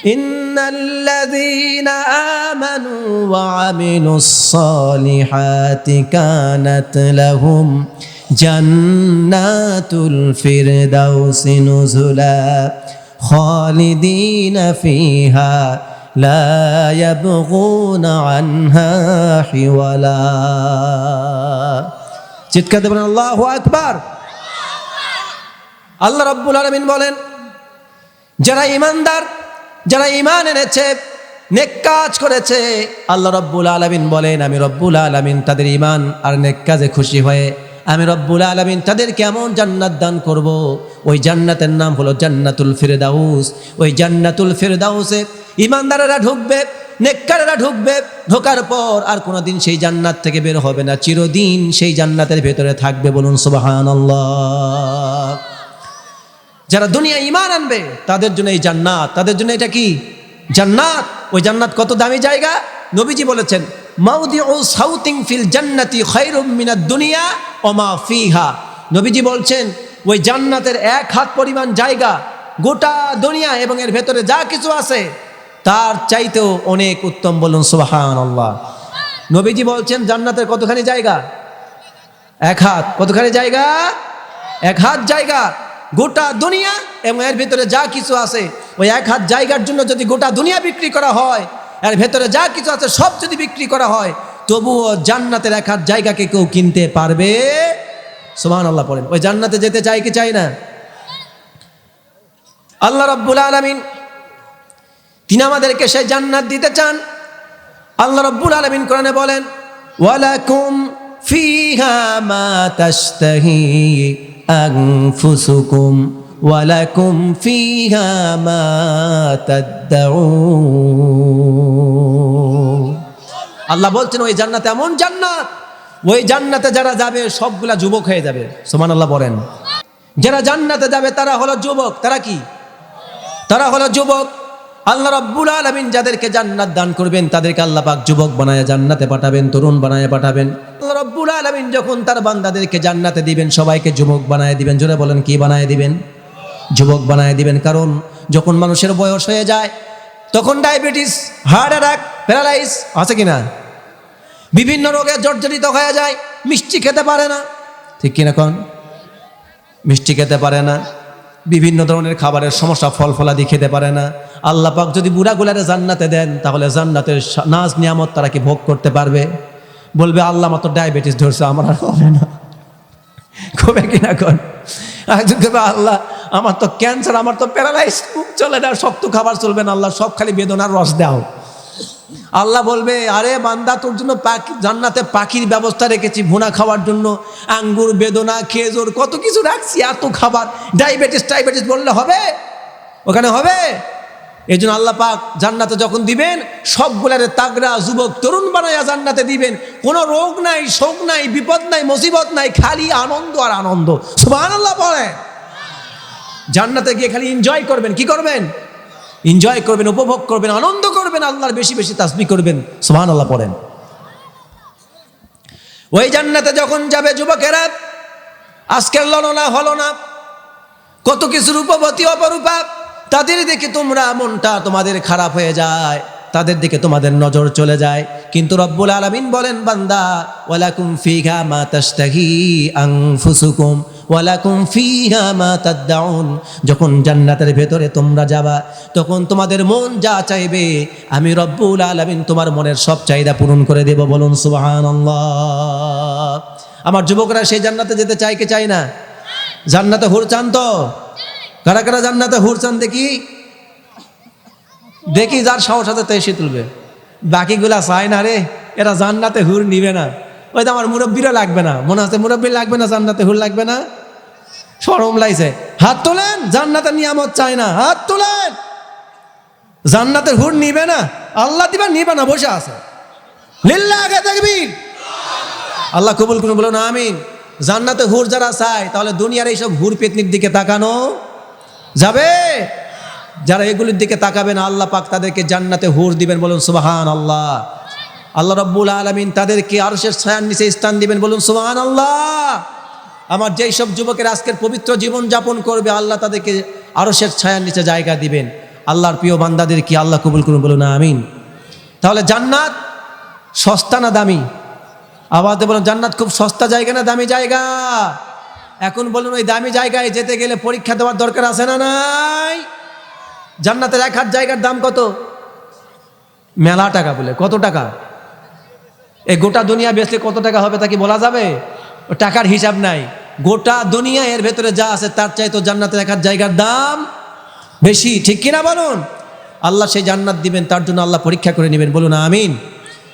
إن الذين آمنوا وعملوا الصالحات كانت لهم جنات الفردوس نزلا خالدين فيها لا يبغون عنها حولا চিৎকার দেবেন আল্লাহ আকবার আল্লাহ রব্বুল আলমিন বলেন যারা ইমানদার যারা ইমান এনেছে, নেক কাজ করেছে, আল্লাহ রব্বুল আলমিন বলেন, আমি রব্বুল আলমিন তাদের ইমান আর নেক কাজে খুশি হয়ে, আমি রব্বুল আলমিন তাদের কেমন জান্নাত দান করব। ওই জান্নাতের নাম হলো জান্নাতুল ফিরদাউস। ওই জান্নাতুল ফিরদাউসে ইমানদারেরা ঢুকবে, নেককারেরা ঢুকবে। ঢোকার পর আর কোনোদিন সেই জান্নাত থেকে বের হবে না। চিরদিন সেই জান্নাতের ভেতরে থাকবে বলুন সুবাহান যারা দুনিয়া ইমান আনবে, তাদের জন্য এই জান্নাত। তাদের জন্য এটা কি? জান্নাত। ওই জান্নাত কত দামি জায়গা? নবীজি বলেছেন মাউদি ও সাউথিং ফিল জান্নাতি খৈরুম মিনাদ দুনিয়া ওমা ফিহা। নবীজি বলছেন, ওই জান্নাতের এক হাত পরিমাণ জায়গা গোটা দুনিয়া এবং এর ভেতরে যা কিছু আছে, তার চাইতেও অনেক উত্তম। বলুন সুবাহান আল্লাহ নবীজি বলছেন, জান্নাতের কতখানি জায়গা? এক হাত। কতখানি জায়গা? এক হাত জায়গা। গোটা দুনিয়া এবং এর ভিতরে যা কিছু আছে, ওই এক হাত জায়গার জন্য যদি গোটা দুনিয়া বিক্রি করা হয়, এর ভেতরে যা কিছু আছে সব যদি বিক্রি করা হয়, তবুও জান্নাতের এক হাত জায়গাকে কেউ কিনতে পারবে? সুমান আল্লাহ পড়েন। ওই জান্নাতে যেতে চাই কি চাই না? আল্লাহ রব্বুল আলমিন তিনি আমাদেরকে সেই জান্নাত দিতে চান। আল্লাহ রব্বুল আলমিন কোরআনে বলেন, ওয়ালাকুম ফিহা মা আনফুসুকুম ولكم فيها ما تدعون. আল্লাহ বলছেন, ওই জান্নাত এমন জান্নাত, ওই জান্নাতে যারা যাবে, সবগুলা যুবক হয়ে যাবে। সুমান আল্লাহ বলেন। যারা জান্নাতে যাবে, তারা হলো যুবক। তারা কি? তারা হলো যুবক। আল্লাহ রব্বুল আলমিন যাদেরকে জান্নাত দান করবেন, তাদেরকে আল্লাহ পাক যুবক বানায় জান্নাতে পাঠাবেন, তরুণ বানায় পাঠাবেন। আল্লাহ রব্বুল আলমিন যখন তার বান্দাদেরকে জান্নাতে দিবেন, সবাইকে যুবক বানায় দিবেন। জোরে বলেন, কি বানায় দিবেন? যুবক বানায় দিবেন, কারণ যখন মানুষের বয়স হয়ে যায়, তখন ডায়াবেটিস, হার্ট অ্যাটাক প্যারালাইজ আছে কি না বিভিন্ন রোগে জর্জরিত হয়ে যায়, মিষ্টি খেতে পারে না। ঠিক কিনা কন? মিষ্টি খেতে পারে না। বিভিন্ন ধরনের খাবারের সমস্যা ফল ফলাদি খেতে পারে না। আল্লাহ পাক যদি বুড়াগুলারে জান্নাতে দেন, তাহলে জান্নাতের নাজ নিয়ামত তারা কি ভোগ করতে পারবে? বলবে, আল্লাহ মাত্র ডায়াবেটিস ধরছে, আমার আর হবে না। কবে কিনা একজন আল্লাহ, আমার তো ক্যান্সার, আমার তো প্যারালাইজ চলে না, শক্ত খাবার চলবে না, আল্লাহ, সব খালি বেদনার রস দাও। আল্লাহ বলবে, আরে বান্দা, তোর জন্য পাখি জান্নাতে পাখির ব্যবস্থা রেখেছি, ভুনা খাওয়ার জন্য। আঙ্গুর, বেদনা, খেজুর, কত কিছু রাখছি, এত খাবার। ডায়াবেটিস ডায়াবেটিস বললে হবে? ওখানে হবে? এই জন্য আল্লাহ পাক জান্নাতে যখন দিবেন, সবগুলারে তাগড়া, যুবক, তরুণ বানাইয়া জান্নাতে দিবেন। কোনো রোগ নাই, শোক নাই, বিপদ নাই, মুসিবত নাই, খালি আনন্দ আর আনন্দ। সুবহানাল্লাহ আল্লাহ বলে জান্নাতে গিয়ে খালি এনজয় করবেন, কি করবেন? এনজয় করবেন, উপভোগ করবেন, আনন্দ করবেন, আল্লাহর বেশি বেশি তাসবি করবেন। সুবহান আল্লাহ পড়েন ওই জান্নাতে যখন যাবে যুবকেরা, আজকের ললনা হলো না। কত কিছুর রূপবতী অপরূপা। তাদের দিকে তোমরা মনটা তোমাদের খারাপ হয়ে যায়, তাদের দিকে তোমাদের নজর চলে যায়। কিন্তু রব্বুল আলামিন বলেন, বান্দা, ওয়ালাকুম ফিহা মা তাশতাহি আনফুসুকুম, ওয়ালাকুম ফিহা মা তাদদাউন। যখন জান্নাতের ভেতরে তোমরা যাবা, তখন তোমাদের মন যা চাইবে, আমি রব্বুল আলামিন তোমার মনের সব চাহিদা পূরণ করে দেব, বলুন সুবহানাল্লাহ। আমার যুবকরা সেই জান্নাতে যেতে চায় কি চায় না? জান্নাতে হুর চান তো? কারা কারা জান্নাতে হুর চান দেখি? দেখি যার সাহস আছে তাই সে তুলবে। বাকিগুলা চায় না রে, এরা জান্নাতে হুর নিবে না। ওই তো আমার মুরব্বীরা লাগবে না, মনে হচ্ছে মুরব্বী লাগবে না, জান্নাতে হুর লাগবে না? সরম লাইছে হাত তোলেন জান্নাতের নিয়ামত চায় না, হাত তোলেন। জান্নাতের হুর নিবে না, আল্লাহ দিবা, নিবে না, বসে আছে। লিল্লা আগে দেখবি আল্লাহ কবুল করুন, বলুন, আমিন। জান্নাতে হুর যারা চায়, তাহলে দুনিয়ার এইসব হুর পেতনির দিকে তাকানো। যাবে? যারা এগুলির দিকে তাকাবেন আল্লাহ পাক তাদেরকে জান্নাতে হুর দিবেন বলুন সুবাহান আল্লাহ আল্লাহ রব্বুল আলমিন তাদেরকে আরশের ছায়ার নিচে স্থান দিবেন বলুন সুবাহান আল্লাহ আমার যেই সব যুবকের আজকের পবিত্র জীবন যাপন করবে, আল্লাহ তাদেরকে আরশের ছায়ার নিচে জায়গা দিবেন। আল্লাহর প্রিয় বান্দাদের কি আল্লাহ কবুল করুন বলুন, আমিন। তাহলে জান্নাত সস্তা না দামি? আবার বলুন, জান্নাত খুব সস্তা জায়গা না দামি জায়গা? এখন বলুন, ওই দামি জায়গায় যেতে গেলে পরীক্ষা দেওয়ার দরকার আছে না নাই? জান্নাতের এক হাত জায়গার দাম কত? মেলা টাকা বলে, কত টাকা? এই গোটা দুনিয়া বেচলে কত টাকা হবে তা কি বলা যাবে? টাকার হিসাব নাই। গোটা দুনিয়া এর ভেতরে যা আছে তার চাই তো জান্নাতের এক হাত জায়গার দাম বেশি, ঠিক কিনা বলুন? আল্লাহ সেই জান্নাত দিবেন, তার জন্য আল্লাহ পরীক্ষা করে নেবেন, বলুন, আমিন।